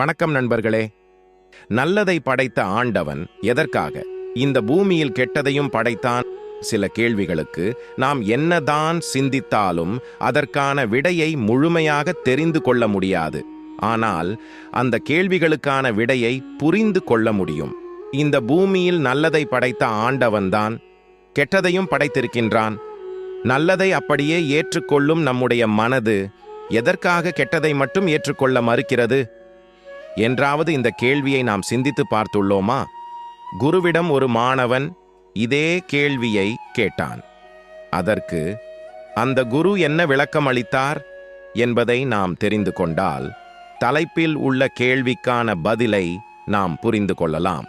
வணக்கம் நண்பர்களே. நல்லதை படைத்த ஆண்டவன் எதற்காக? இந்த பூமியில் கெட்டதையும் படைத்தான்? சில கேள்விகளுக்கு நாம் என்னதான் சிந்தித்தாலும் அதற்கான விடையை முழுமையாக தெரிந்து கொள்ள முடியாது. ஆனால் அந்த கேள்விகளுக்கான விடையை புரிந்து கொள்ள முடியும். இந்த பூமியில் நல்லதை படைத்த ஆண்டவன்தான் கெட்டதையும் படைத்திருக்கின்றான். நல்லதை அப்படியே ஏற்றுக்கொள்ளும் நம்முடைய மனது எதற்காக கெட்டதை மட்டும் ஏற்றுக்கொள்ள மறுக்கிறது? என்றாவது இந்த கேள்வியை நாம் சிந்தித்து பார்த்துள்ளோமா? குருவிடம் ஒரு மாணவன் இதே கேள்வியை கேட்டான். அதற்கு அந்த குரு என்ன விளக்கம் அளித்தார்? என்பதை நாம் தெரிந்து கொண்டால் தலைப்பில் உள்ள கேள்விக்கான பதிலை நாம் புரிந்து கொள்ளலாம்.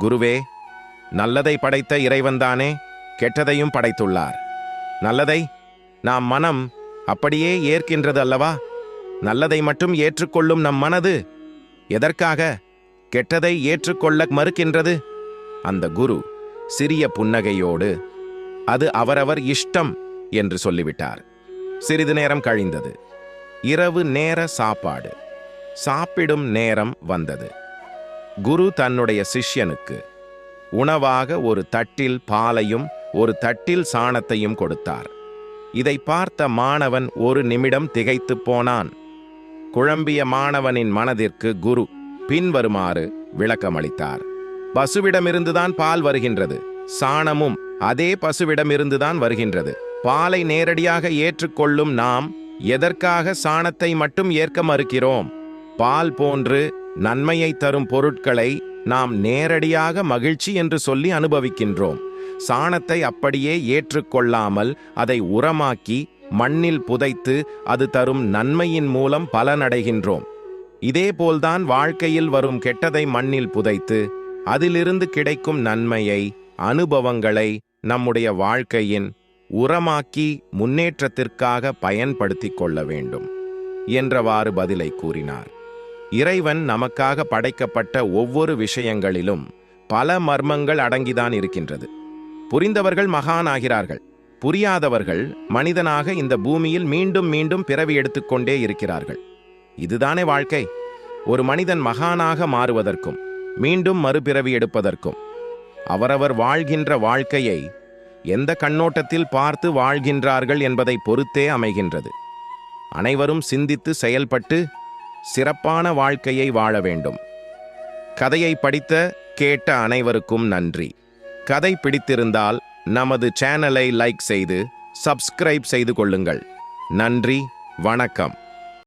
குருவே நல்லதை படைத்த இறைவன்தானே கெட்டதையும் படைத்துள்ளார். நல்லதை நாம் மனம் அப்படியே ஏற்கின்றது அல்லவா நல்லதை மட்டும் ஏற்றுக்கொள்ளும் நம் மனது எதற்காக கெட்டதை ஏற்றுக்கொள்ள மறுக்கின்றது? அந்த குரு சிறிய புன்னகையோடு அது அவரவர் இஷ்டம் என்று சொல்லிவிட்டார். சிறிது நேரம் கழிந்தது. இரவு நேர சாப்பாடு. சாப்பிடும் நேரம் வந்தது. குரு தன்னுடைய சிஷ்யனுக்கு உணவாக ஒரு தட்டில் பாலையும் ஒரு தட்டில் சாணத்தையும் கொடுத்தார். இதை பார்த்த மாணவன் ஒரு நிமிடம் திகைத்துப் போனான். குழம்பிய மாணவனின் மனதிற்கு குரு பின்வருமாறு விளக்கமளித்தார். பசுவிடமிருந்துதான் பால் வருகின்றது. சாணமும் அதே பசுவிடமிருந்துதான் வருகின்றது. பாலை நேரடியாக ஏற்றுக்கொள்ளும் நாம் எதற்காக சாணத்தை மட்டும் ஏற்க மறுக்கிறோம்? பால் போன்று நன்மையை தரும் பொருட்களை நாம் நேரடியாக மகிழ்ச்சி என்று சொல்லி அனுபவிக்கின்றோம். சாணத்தை அப்படியே ஏற்றுக்கொள்ளாமல் அதை உரமாக்கி மண்ணில் புதைத்து அது தரும் நன்மையின் மூலம் பலனடைகின்றோம். இதேபோல்தான் வாழ்க்கையில் வரும் கெட்டதை மண்ணில் புதைத்து அதிலிருந்து கிடைக்கும் நன்மையை அனுபவங்களை நம்முடைய வாழ்க்கையின் உரமாக்கி முன்னேற்றத்திற்காக பயன்படுத்திக் கொள்ள வேண்டும் என்றவாறு பதிலை கூறினார். இறைவன் நமக்காக படைக்கப்பட்ட ஒவ்வொரு விஷயங்களிலும் பல மர்மங்கள் அடங்கிதான் இருக்கின்றது. புரிந்தவர்கள் மகானாகிறார்கள். புரியாதவர்கள் மனிதனாக இந்த பூமியில் மீண்டும் மீண்டும் பிறவி எடுத்துக்கொண்டே இருக்கிறார்கள். இதுதானே வாழ்க்கை. ஒரு மனிதன் மகானாக மாறுவதற்கும் மீண்டும் மறுபிறவி எடுப்பதற்கும் அவரவர் வாழ்கின்ற வாழ்க்கையை எந்த கண்ணோட்டத்தில் பார்த்து வாழ்கின்றார்கள் என்பதை பொறுத்தே அமைகின்றது. அனைவரும் சிந்தித்து செயல்பட்டு சிறப்பான வாழ்க்கையை வாழ வேண்டும். கதையை படித்த கேட்ட அனைவருக்கும் நன்றி. கதை பிடித்திருந்தால் நமது சேனலை லைக் செய்து சப்ஸ்கிரைப் செய்து கொள்ளுங்கள். நன்றி வணக்கம்.